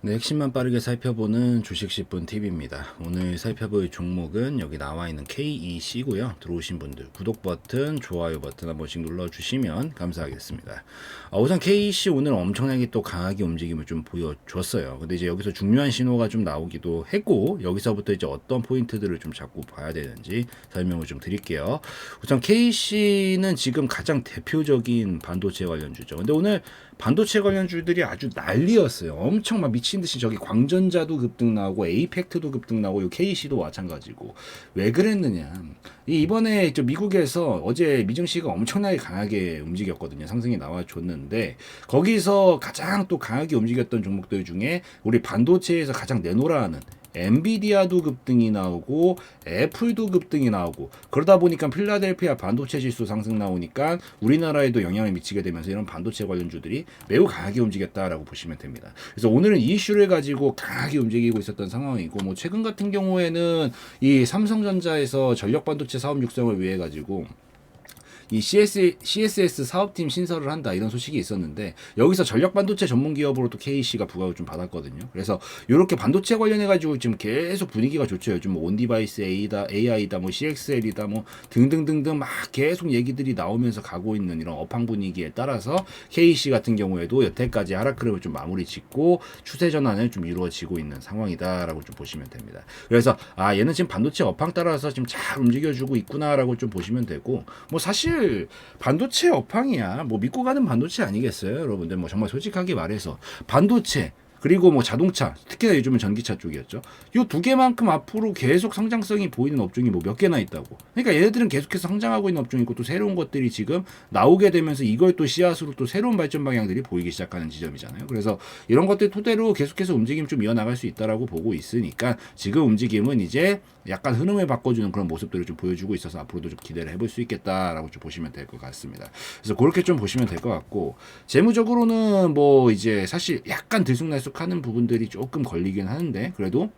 네, 핵심만 빠르게 살펴보는 주식 10분 팁입니다. 오늘 살펴볼 종목은 여기 나와 있는 KEC고요. 들어오신 분들 구독 버튼, 좋아요 버튼 한 번씩 눌러주시면 감사하겠습니다. 아, 우선 KEC 오늘 엄청나게 또 강하게 움직임을 좀 보여줬어요. 근데 이제 여기서 중요한 신호가 좀 나오기도 했고 여기서부터 이제 어떤 포인트들을 좀 잡고 봐야 되는지 설명을 좀 드릴게요. 우선 KEC는 지금 가장 대표적인 반도체 관련주죠. 근데 오늘 반도체 관련 주들이 아주 난리였어요. 엄청 막 미친 듯이 저기 광전자도 급등 나오고 에이펙트도 급등 나오고 요 KC도 마찬가지고 왜 그랬느냐? 이 이번에 저 미국에서 어제 미증 시가 엄청나게 강하게 움직였거든요. 상승이 나와줬는데 거기서 가장 또 강하게 움직였던 종목들 중에 우리 반도체에서 가장 내놓으라는 엔비디아도 급등이 나오고 애플도 급등이 나오고 그러다 보니까 필라델피아 반도체 지수 상승 나오니까 우리나라에도 영향을 미치게 되면서 이런 반도체 관련주들이 매우 강하게 움직였다라고 보시면 됩니다. 그래서 오늘은 이 이슈를 가지고 강하게 움직이고 있었던 상황이고 뭐 최근 같은 경우에는 이 삼성전자에서 전력 반도체 사업 육성을 위해 가지고 이 CS, CSS 사업팀 신설을 한다 이런 소식이 있었는데 여기서 전력 반도체 전문 기업으로 또 KC가 부각을 좀 받았거든요. 그래서 이렇게 반도체 관련해 가지고 지금 계속 분위기가 좋죠. 요즘 뭐 온디바이스 A다, AI다, 뭐 CXL이다, 뭐 등등등등 막 계속 얘기들이 나오면서 가고 있는 이런 업황 분위기에 따라서 KC 같은 경우에도 여태까지 하락 흐름을 좀 마무리 짓고 추세 전환을 좀 이루어지고 있는 상황이다라고 좀 보시면 됩니다. 그래서 아 얘는 지금 반도체 업황 따라서 지금 잘 움직여주고 있구나라고 좀 보시면 되고 뭐 사실 반도체 업황이야. 뭐 믿고 가는 반도체 아니겠어요 여러분들? 뭐 정말 솔직하게 말해서. 반도체 그리고 뭐 자동차 특히나 요즘은 전기차 쪽이었죠. 요두 개만큼 앞으로 계속 성장성이 보이는 업종이 뭐 몇 개나 있다고. 그러니까 얘네들은 계속해서 성장하고 있는 업종이 있고 또 새로운 것들이 지금 나오게 되면서 이걸 또 씨앗으로 또 새로운 발전 방향들이 보이기 시작하는 지점이잖아요. 그래서 이런 것들 토대로 계속해서 움직임 좀 이어나갈 수 있다라고 보고 있으니까 지금 움직임은 이제 약간 흐름을 바꿔주는 그런 모습들을 좀 보여주고 있어서 앞으로도 좀 기대를 해볼 수 있겠다라고 좀 보시면 될 것 같습니다. 그래서 그렇게 좀 보시면 될 것 같고 재무적으로는 뭐 이제 사실 약간 들쑥날쑥 하는 부분들이 조금 걸리긴 하는데 그래도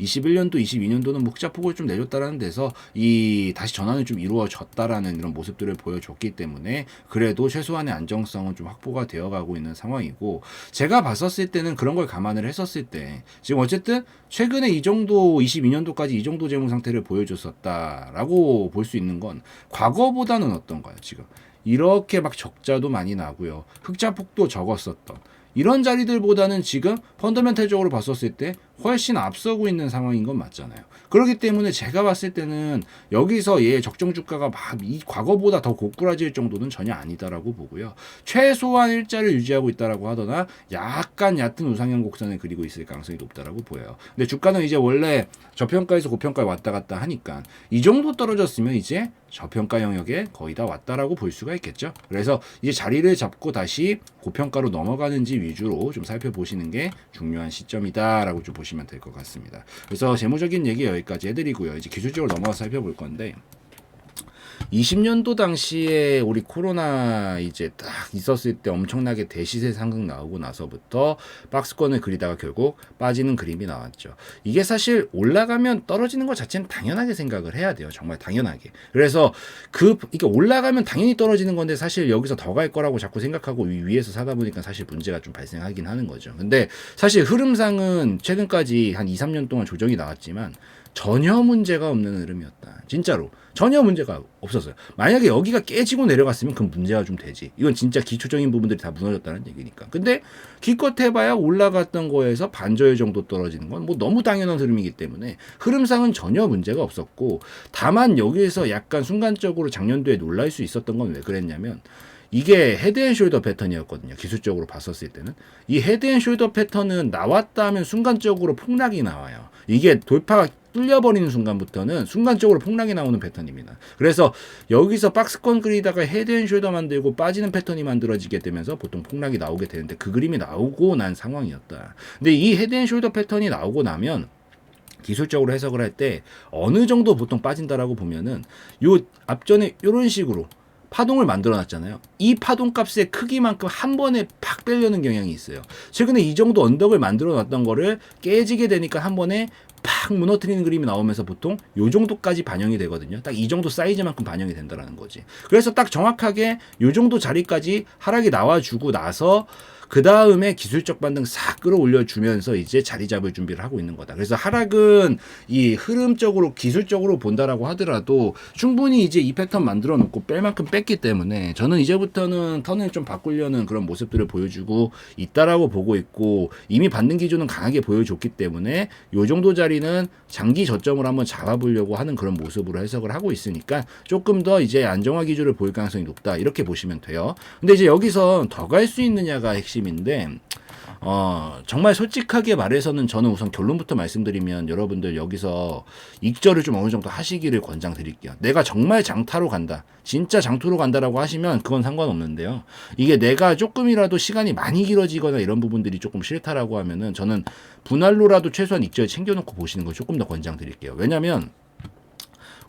21년도, 22년도는 뭐 흑자폭을 좀 내줬다라는 데서 이 다시 전환이 좀 이루어졌다라는 이런 모습들을 보여줬기 때문에 그래도 최소한의 안정성은 좀 확보가 되어가고 있는 상황이고 제가 봤었을 때는 그런 걸 감안을 했었을 때 지금 어쨌든 최근에 이 정도 22년도까지 이 정도 재무 상태를 보여줬었다라고 볼 수 있는 건 과거보다는 어떤가요 지금? 이렇게 막 적자도 많이 나고요. 흑자폭도 적었었던 이런 자리들보다는 지금 펀더멘탈적으로 봤었을 때 훨씬 앞서고 있는 상황인 건 맞잖아요. 그렇기 때문에 제가 봤을 때는 여기서 얘 적정 주가가 막 이 과거보다 더 고꾸라질 정도는 전혀 아니다라고 보고요. 최소한 일자를 유지하고 있다라고 하더나 약간 얕은 우상향 곡선을 그리고 있을 가능성이 높다라고 보여요. 근데 주가는 이제 원래 저평가에서 고평가에 왔다 갔다 하니까 이 정도 떨어졌으면 이제 저평가 영역에 거의 다 왔다라고 볼 수가 있겠죠. 그래서 이제 자리를 잡고 다시 고평가로 넘어가는지 위주로 좀 살펴보시는 게 중요한 시점이다라고 좀 보시면 될 것 같습니다. 그래서 재무적인 얘기 여기까지 해드리고요. 이제 기술적으로 넘어가서 살펴볼 건데 20년도 당시에 우리 코로나 이제 딱 있었을 때 엄청나게 대시세 상승 나오고 나서부터 박스권을 그리다가 결국 빠지는 그림이 나왔죠. 이게 사실 올라가면 떨어지는 것 자체는 당연하게 생각을 해야 돼요. 정말 당연하게. 그래서 그 이게 올라가면 당연히 떨어지는 건데 사실 여기서 더 갈 거라고 자꾸 생각하고 위- 위에서 사다 보니까 사실 문제가 좀 발생하긴 하는 거죠. 근데 사실 흐름상은 최근까지 한 2, 3년 동안 조정이 나왔지만 전혀 문제가 없는 흐름이었다. 진짜로. 전혀 문제가 없었어요. 만약에 여기가 깨지고 내려갔으면 그건 문제가 좀 되지. 이건 진짜 기초적인 부분들이 다 무너졌다는 얘기니까. 근데 기껏 해봐야 올라갔던 거에서 반절 정도 떨어지는 건 뭐 너무 당연한 흐름이기 때문에 흐름상은 전혀 문제가 없었고 다만 여기에서 약간 순간적으로 작년도에 놀랄 수 있었던 건 왜 그랬냐면 이게 헤드앤숄더 패턴이었거든요. 기술적으로 봤었을 때는 이 헤드앤숄더 패턴은 나왔다 하면 순간적으로 폭락이 나와요. 이게 돌파가 뚫려버리는 순간부터는 순간적으로 폭락이 나오는 패턴입니다. 그래서 여기서 박스권 그리다가 헤드앤숄더 만들고 빠지는 패턴이 만들어지게 되면서 보통 폭락이 나오게 되는데 그 그림이 나오고 난 상황이었다. 근데 이 헤드앤숄더 패턴이 나오고 나면 기술적으로 해석을 할 때 어느 정도 보통 빠진다라고 보면은 요 앞전에 이런 식으로 파동을 만들어 놨잖아요. 이 파동 값의 크기만큼 한 번에 팍 빼려는 경향이 있어요. 최근에 이 정도 언덕을 만들어 놨던 거를 깨지게 되니까 한 번에 팍 무너뜨리는 그림이 나오면서 보통 요 정도까지 반영이 되거든요. 딱 이 정도 사이즈만큼 반영이 된다라는 거지. 그래서 딱 정확하게 요 정도 자리까지 하락이 나와주고 나서 그 다음에 기술적 반등 싹 끌어올려 주면서 이제 자리 잡을 준비를 하고 있는 거다. 그래서 하락은 이 흐름적으로 기술적으로 본다라고 하더라도 충분히 이제 이 패턴 만들어 놓고 뺄 만큼 뺐기 때문에 저는 이제부터는 턴을 좀 바꾸려는 그런 모습들을 보여주고 있다라고 보고 있고 이미 받는 기준은 강하게 보여줬기 때문에 요 정도 자리는 장기 저점을 한번 잡아보려고 하는 그런 모습으로 해석을 하고 있으니까 조금 더 이제 안정화 기준을 보일 가능성이 높다 이렇게 보시면 돼요. 근데 이제 여기서 더 갈 수 있느냐가 핵심 인데 어, 정말 솔직하게 말해서는 저는 우선 결론부터 말씀드리면 여러분들 여기서 익절을 좀 어느 정도 하시기를 권장드릴게요. 내가 정말 장타로 간다. 진짜 장투로 간다라고 하시면 그건 상관없는데요. 이게 내가 조금이라도 시간이 많이 길어지거나 이런 부분들이 조금 싫다라고 하면은 저는 분할로라도 최소한 익절 챙겨놓고 보시는 걸 조금 더 권장드릴게요. 왜냐면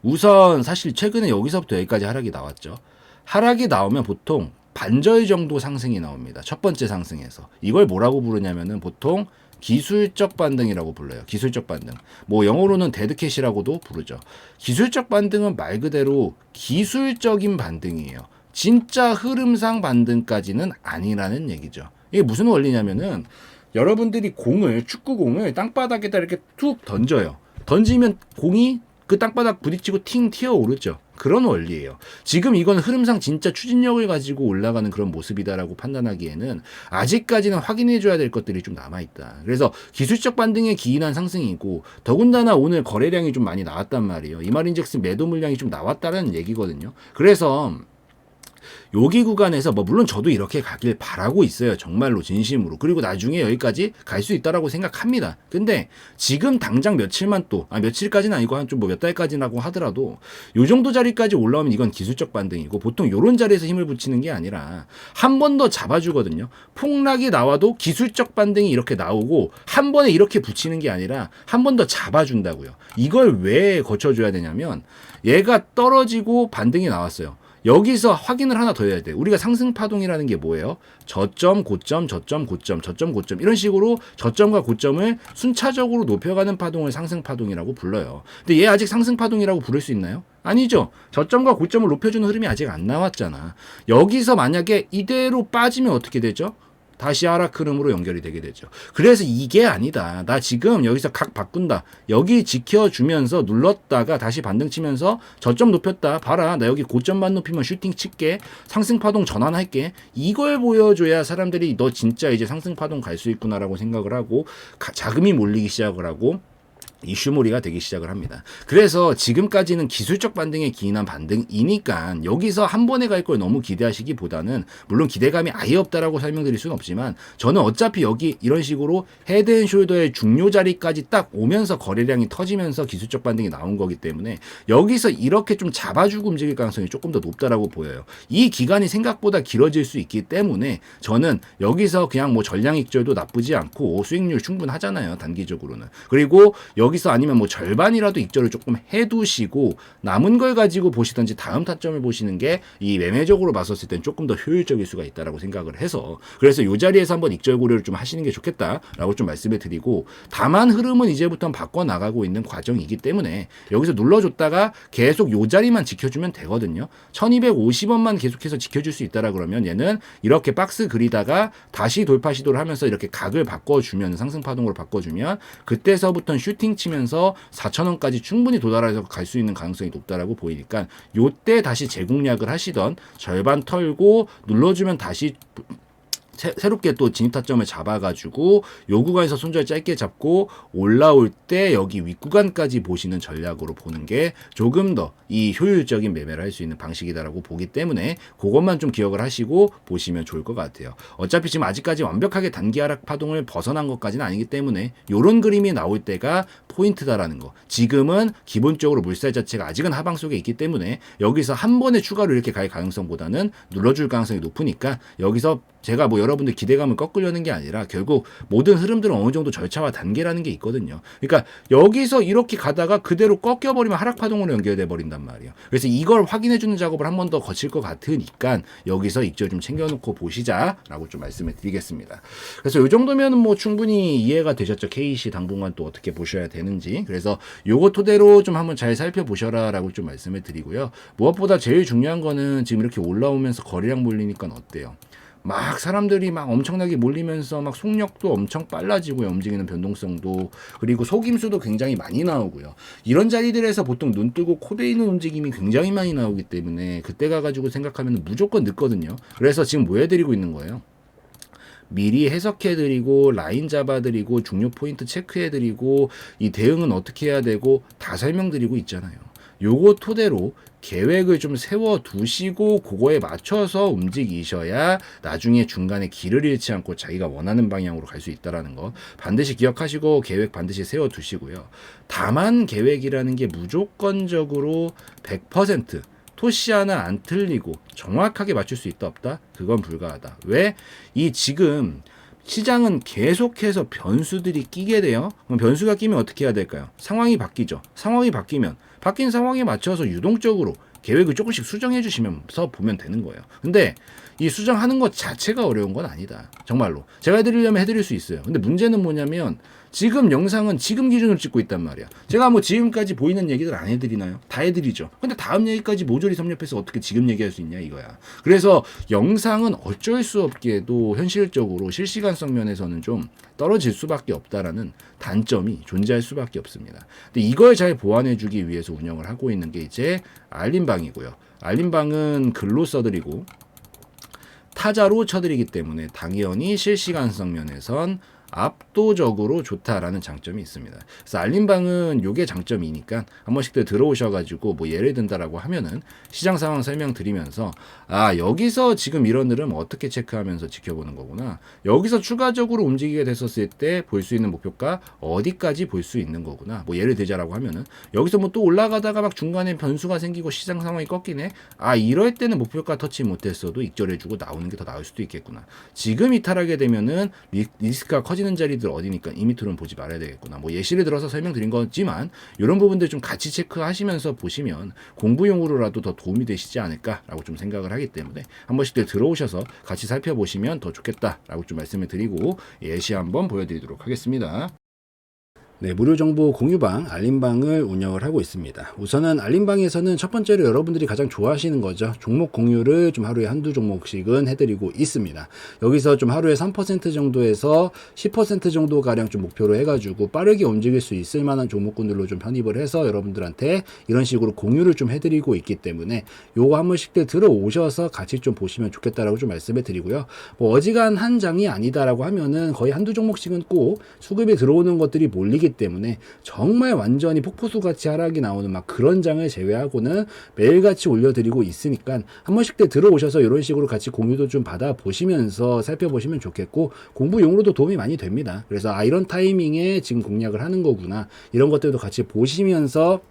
우선 사실 최근에 여기서부터 여기까지 하락이 나왔죠. 하락이 나오면 보통 반절 정도 상승이 나옵니다. 첫 번째 상승에서. 이걸 뭐라고 부르냐면은 보통 기술적 반등이라고 불러요. 기술적 반등. 뭐 영어로는 데드캣이라고도 부르죠. 기술적 반등은 말 그대로 기술적인 반등이에요. 진짜 흐름상 반등까지는 아니라는 얘기죠. 이게 무슨 원리냐면은 여러분들이 공을 축구공을 땅바닥에다 이렇게 툭 던져요. 던지면 공이 그 땅바닥 부딪히고 팅 튀어 오르죠. 그런 원리예요. 지금 이건 흐름상 진짜 추진력을 가지고 올라가는 그런 모습이다라고 판단하기에는 아직까지는 확인해 줘야 될 것들이 좀 남아 있다. 그래서 기술적 반등에 기인한 상승이고 더군다나 오늘 거래량이 좀 많이 나왔단 말이에요. 이 말인즉슨 매도 물량이 좀 나왔다는 얘기거든요. 그래서 여기 구간에서 뭐 물론 저도 이렇게 가길 바라고 있어요. 정말로 진심으로. 그리고 나중에 여기까지 갈 수 있다라고 생각합니다. 근데 지금 당장 며칠만 또 아, 며칠까지는 아니고 한 좀 뭐 몇 달까지라고 하더라도 요 정도 자리까지 올라오면 이건 기술적 반등이고 보통 요런 자리에서 힘을 붙이는 게 아니라 한 번 더 잡아주거든요. 폭락이 나와도 기술적 반등이 이렇게 나오고 한 번에 이렇게 붙이는 게 아니라 한 번 더 잡아준다고요. 이걸 왜 거쳐줘야 되냐면 얘가 떨어지고 반등이 나왔어요. 여기서 확인을 하나 더 해야 돼. 우리가 상승 파동이라는 게 뭐예요? 저점, 고점, 저점, 고점, 저점, 고점. 이런 식으로 저점과 고점을 순차적으로 높여가는 파동을 상승 파동이라고 불러요. 근데 얘 아직 상승 파동이라고 부를 수 있나요? 아니죠. 저점과 고점을 높여주는 흐름이 아직 안 나왔잖아. 여기서 만약에 이대로 빠지면 어떻게 되죠? 다시 하락 흐름으로 연결이 되게 되죠. 그래서 이게 아니다. 나 지금 여기서 각 바꾼다. 여기 지켜주면서 눌렀다가 다시 반등 치면서 저점 높였다. 봐라. 나 여기 고점만 높이면 슈팅 칠게. 상승 파동 전환할게. 이걸 보여줘야 사람들이 너 진짜 이제 상승 파동 갈 수 있구나라고 생각을 하고 가, 자금이 몰리기 시작을 하고 이슈몰이가 되기 시작을 합니다. 그래서 지금까지는 기술적 반등에 기인한 반등이니까 여기서 한 번에 갈 걸 너무 기대하시기보다는 물론 기대감이 아예 없다라고 설명드릴 수는 없지만 저는 어차피 여기 이런 식으로 헤드앤숄더의 중요 자리까지 딱 오면서 거래량이 터지면서 기술적 반등이 나온 거기 때문에 여기서 이렇게 좀 잡아주고 움직일 가능성이 조금 더 높다라고 보여요. 이 기간이 생각보다 길어질 수 있기 때문에 저는 여기서 그냥 뭐 전량 익절도 나쁘지 않고 수익률 충분하잖아요. 단기적으로는. 그리고 여기서 아니면 뭐 절반이라도 익절을 조금 해두시고 남은 걸 가지고 보시든지 다음 타점을 보시는 게 이 매매적으로 봤었을 땐 조금 더 효율적일 수가 있다라고 생각을 해서 그래서 이 자리에서 한번 익절 고려를 좀 하시는 게 좋겠다라고 좀 말씀을 드리고 다만 흐름은 이제부터 바꿔 나가고 있는 과정이기 때문에 여기서 눌러줬다가 계속 이 자리만 지켜주면 되거든요. 1250원만 계속해서 지켜줄 수 있다라 그러면 얘는 이렇게 박스 그리다가 다시 돌파 시도를 하면서 이렇게 각을 바꿔주면 상승 파동으로 바꿔주면 그때서부터는 슈팅 치면서 4천원까지 충분히 도달해서 갈 수 있는 가능성이 높다라고 보이니까 요때 다시 재공략을 하시던 절반 털고 눌러주면 다시 새, 새롭게 또 진입 타점을 잡아가지고 요 구간에서 손절 짧게 잡고 올라올 때 여기 윗구간까지 보시는 전략으로 보는 게 조금 더 이 효율적인 매매를 할 수 있는 방식이다라고 보기 때문에 그것만 좀 기억을 하시고 보시면 좋을 것 같아요. 어차피 지금 아직까지 완벽하게 단기 하락 파동을 벗어난 것까지는 아니기 때문에 요런 그림이 나올 때가 포인트다라는 거. 지금은 기본적으로 물살 자체가 아직은 하방 속에 있기 때문에 여기서 한 번에 추가로 이렇게 갈 가능성보다는 눌러줄 가능성이 높으니까 여기서 제가 뭐 여러분들 기대감을 꺾으려는 게 아니라 결국 모든 흐름들은 어느 정도 절차와 단계라는 게 있거든요. 그러니까 여기서 이렇게 가다가 그대로 꺾여버리면 하락 파동으로 연결돼 버린단 말이에요. 그래서 이걸 확인해 주는 작업을 한 번 더 거칠 것 같으니까 여기서 익절 좀 챙겨놓고 보시자라고 좀 말씀을 드리겠습니다. 그래서 이 정도면은 뭐 충분히 이해가 되셨죠. KC 당분간 또 어떻게 보셔야 되는지. 그래서 요거 토대로 좀 한번 잘 살펴보셔라라고 좀 말씀을 드리고요. 무엇보다 제일 중요한 거는 지금 이렇게 올라오면서 거래량 몰리니까 어때요? 막 사람들이 막 엄청나게 몰리면서 막 속력도 엄청 빨라지고요. 움직이는 변동성도 그리고 속임수도 굉장히 많이 나오고요. 이런 자리들에서 보통 눈 뜨고 코 베이는 움직임이 굉장히 많이 나오기 때문에 그때 가가지고 생각하면 무조건 늦거든요. 그래서 지금 뭐 해드리고 있는 거예요? 미리 해석해드리고 라인 잡아드리고 중요 포인트 체크해드리고 이 대응은 어떻게 해야 되고 다 설명드리고 있잖아요. 요거 토대로 계획을 좀 세워 두시고 그거에 맞춰서 움직이셔야 나중에 중간에 길을 잃지 않고 자기가 원하는 방향으로 갈 수 있다라는 거 반드시 기억하시고 계획 반드시 세워 두시고요. 다만 계획이라는 게 무조건적으로 100% 토시 하나 안 틀리고 정확하게 맞출 수 있다 없다? 그건 불가하다. 왜? 이 지금 시장은 계속해서 변수들이 끼게 돼요. 그럼 변수가 끼면 어떻게 해야 될까요? 상황이 바뀌죠. 상황이 바뀌면 바뀐 상황에 맞춰서 유동적으로 계획을 조금씩 수정해 주시면서 보면 되는 거예요. 근데 이 수정하는 것 자체가 어려운 건 아니다. 정말로. 제가 해드리려면 해드릴 수 있어요. 근데 문제는 뭐냐면 지금 영상은 지금 기준으로 찍고 있단 말이야. 제가 뭐 지금까지 보이는 얘기들 안 해드리나요? 다 해드리죠. 근데 다음 얘기까지 모조리 섭렵해서 어떻게 지금 얘기할 수 있냐 이거야. 그래서 영상은 어쩔 수 없게도 현실적으로 실시간성 면에서는 좀 떨어질 수밖에 없다라는 단점이 존재할 수밖에 없습니다. 근데 이걸 잘 보완해주기 위해서 운영을 하고 있는 게 이제 알림방이고요. 알림방은 글로 써드리고 타자로 쳐드리기 때문에 당연히 실시간성 면에선 압도적으로 좋다라는 장점이 있습니다. 그래서 알림방은 요게 장점이니까 한 번씩들 들어오셔가지고 뭐 예를 든다라고 하면은 시장 상황 설명드리면서 아 여기서 지금 이런 흐름 어떻게 체크하면서 지켜보는 거구나. 여기서 추가적으로 움직이게 됐었을 때 볼 수 있는 목표가 어디까지 볼 수 있는 거구나. 뭐 예를 들자라고 하면은 여기서 뭐 또 올라가다가 막 중간에 변수가 생기고 시장 상황이 꺾이네. 아 이럴 때는 목표가 터치 못했어도 익절해주고 나오는 게 더 나을 수도 있겠구나. 지금 이탈하게 되면은 리, 리스크가 커지 빠지는 자리들 어디니까 이 밑으로는 보지 말아야 되겠구나. 뭐 예시를 들어서 설명드린 거지만 이런 부분들 좀 같이 체크하시면서 보시면 공부용으로라도 더 도움이 되시지 않을까라고 좀 생각을 하기 때문에 한 번씩들 들어오셔서 같이 살펴보시면 더 좋겠다라고 좀 말씀을 드리고 예시 한번 보여드리도록 하겠습니다. 네, 무료 정보 공유방, 알림방을 운영을 하고 있습니다. 우선은 알림방에서는 첫 번째로 여러분들이 가장 좋아하시는 거죠. 종목 공유를 좀 하루에 한두 종목씩은 해드리고 있습니다. 여기서 좀 하루에 3% 정도에서 10% 정도 가량 좀 목표로 해가지고 빠르게 움직일 수 있을 만한 종목군들로 좀 편입을 해서 여러분들한테 이런 식으로 공유를 좀 해드리고 있기 때문에 요거 한 번씩들 들어오셔서 같이 좀 보시면 좋겠다라고 좀 말씀을 드리고요. 뭐 어지간 한 장이 아니다라고 하면은 거의 한두 종목씩은 꼭 수급이 들어오는 것들이 몰리기 때문에 정말 완전히 폭포수 같이 하락이 나오는 막 그런 장을 제외하고는 매일같이 올려드리고 있으니까 한 번씩 때 들어오셔서 이런 식으로 같이 공유도 좀 받아 보시면서 살펴보시면 좋겠고 공부용으로도 도움이 많이 됩니다. 그래서 아 이런 타이밍에 지금 공략을 하는 거구나 이런 것들도 같이 보시면서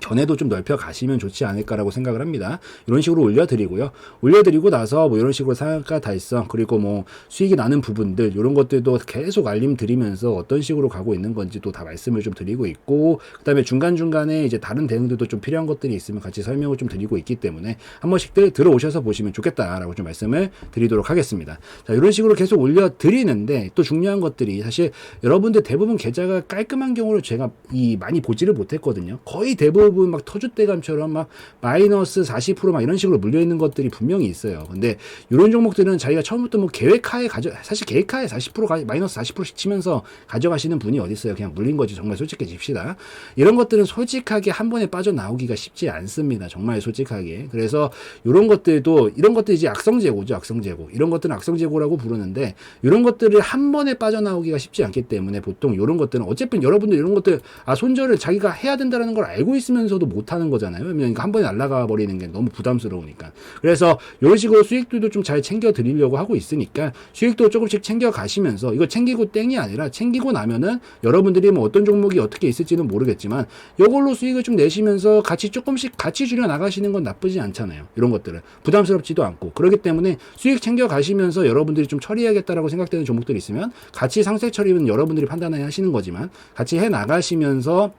견해도 좀 넓혀 가시면 좋지 않을까라고 생각을 합니다. 이런 식으로 올려드리고요. 올려드리고 나서 뭐 이런 식으로 상한가 달성 그리고 뭐 수익이 나는 부분들 이런 것들도 계속 알림 드리면서 어떤 식으로 가고 있는 건지도 다 말씀을 좀 드리고 있고 그다음에 중간 중간에 이제 다른 대응들도 좀 필요한 것들이 있으면 같이 설명을 좀 드리고 있기 때문에 한 번씩들 들어오셔서 보시면 좋겠다라고 좀 말씀을 드리도록 하겠습니다. 자 이런 식으로 계속 올려드리는데 또 중요한 것들이 사실 여러분들 대부분 계좌가 깔끔한 경우를 제가 이 많이 보지를 못했거든요. 거의 대부분 대부분 막 터줏대감처럼 막 마이너스 40%막 이런 식으로 물려 있는 것들이 분명히 있어요. 근데 이런 종목들은 자기가 처음부터 뭐 계획하에 가져 사실 계획하에 40% 가, 마이너스 40%씩 치면서 가져가시는 분이 어디 있어요? 그냥 물린 거지. 정말 솔직해집시다. 이런 것들은 솔직하게 한 번에 빠져나오기가 쉽지 않습니다. 정말 솔직하게. 그래서 이런 것들도 이런 것들이 이제 악성재고죠. 악성재고. 이런 것들은 악성재고라고 부르는데 이런 것들을 한 번에 빠져나오기가 쉽지 않기 때문에 보통 이런 것들은 어쨌든 여러분들 이런 것들 아 손절을 자기가 해야 된다는 걸 알고 있으면 쓰면서도 못하는 거잖아요. 그러니까 한 번에 날아가 버리는 게 너무 부담스러우니까. 그래서 이런 식으로 수익들도 좀 잘 챙겨 드리려고 하고 있으니까 수익도 조금씩 챙겨 가시면서 이거 챙기고 땡이 아니라 챙기고 나면은 여러분들이 뭐 어떤 종목이 어떻게 있을지는 모르겠지만 이걸로 수익을 좀 내시면서 같이 조금씩 같이 줄여 나가시는 건 나쁘지 않잖아요. 이런 것들은 부담스럽지도 않고 그렇기 때문에 수익 챙겨 가시면서 여러분들이 좀 처리해야겠다라고 생각되는 종목들이 있으면 같이 상세 처리는 여러분들이 판단해야 하시는 거지만 같이 해 나가시면서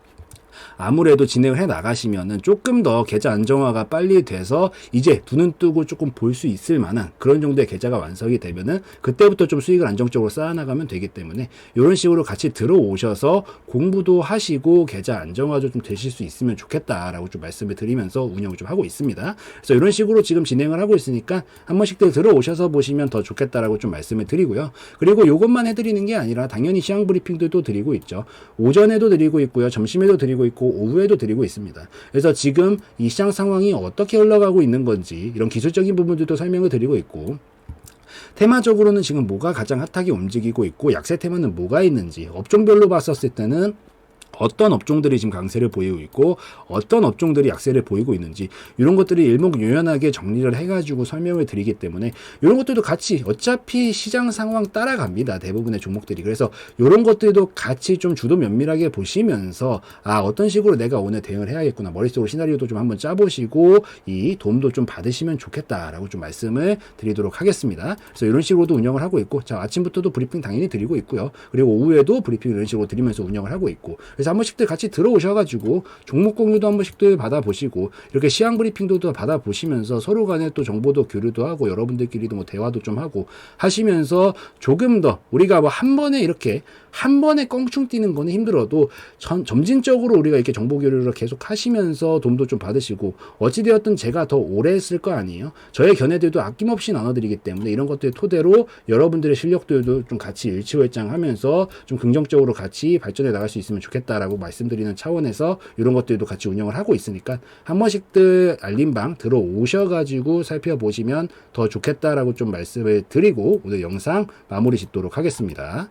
아무래도 진행을 해 나가시면은 조금 더 계좌 안정화가 빨리 돼서 이제 두눈 뜨고 조금 볼 수 있을 만한 그런 정도의 계좌가 완성이 되면은 그때부터 좀 수익을 안정적으로 쌓아나가면 되기 때문에 이런 식으로 같이 들어오셔서 공부도 하시고 계좌 안정화도 좀 되실 수 있으면 좋겠다라고 좀 말씀을 드리면서 운영을 좀 하고 있습니다. 그래서 이런 식으로 지금 진행을 하고 있으니까 한 번씩들 들어오셔서 보시면 더 좋겠다라고 좀 말씀을 드리고요. 그리고 이것만 해드리는 게 아니라 당연히 시황 브리핑도 또 드리고 있죠. 오전에도 드리고 있고요. 점심에도 드리고 있고 오후에도 드리고 있습니다. 그래서 지금 이 시장 상황이 어떻게 흘러가고 있는 건지 이런 기술적인 부분들도 설명을 드리고 있고 테마적으로는 지금 뭐가 가장 핫하게 움직이고 있고 약세 테마는 뭐가 있는지 업종별로 봤었을 때는 어떤 업종들이 지금 강세를 보이고 있고 어떤 업종들이 약세를 보이고 있는지 이런 것들이 일목요연하게 정리를 해가지고 설명을 드리기 때문에 이런 것들도 같이 어차피 시장 상황 따라갑니다. 대부분의 종목들이. 그래서 이런 것들도 같이 좀 주도 면밀하게 보시면서 아 어떤 식으로 내가 오늘 대응을 해야겠구나. 머릿속으로 시나리오도 좀 한번 짜보시고 이 도움도 좀 받으시면 좋겠다라고 좀 말씀을 드리도록 하겠습니다. 그래서 이런 식으로도 운영을 하고 있고 자 아침부터도 브리핑 당연히 드리고 있고요. 그리고 오후에도 브리핑 이런 식으로 드리면서 운영을 하고 있고 그래서 한 번씩들 같이 들어오셔가지고 종목 공유도 한 번씩들 받아보시고 이렇게 시황 브리핑도 또 받아보시면서 서로 간에 또 정보도 교류도 하고 여러분들끼리도 뭐 대화도 좀 하고 하시면서 조금 더 우리가 뭐 한 번에 이렇게 한 번에 껑충 뛰는 거는 힘들어도 전, 점진적으로 우리가 이렇게 정보 교류를 계속 하시면서 도움도 좀 받으시고 어찌되었든 제가 더 오래 했을 거 아니에요. 저의 견해들도 아낌없이 나눠드리기 때문에 이런 것들 토대로 여러분들의 실력들도 좀 같이 일치월장하면서 좀 긍정적으로 같이 발전해 나갈 수 있으면 좋겠다라고 말씀드리는 차원에서 이런 것들도 같이 운영을 하고 있으니까 한 번씩들 알림방 들어오셔가지고 살펴보시면 더 좋겠다라고 좀 말씀을 드리고 오늘 영상 마무리 짓도록 하겠습니다.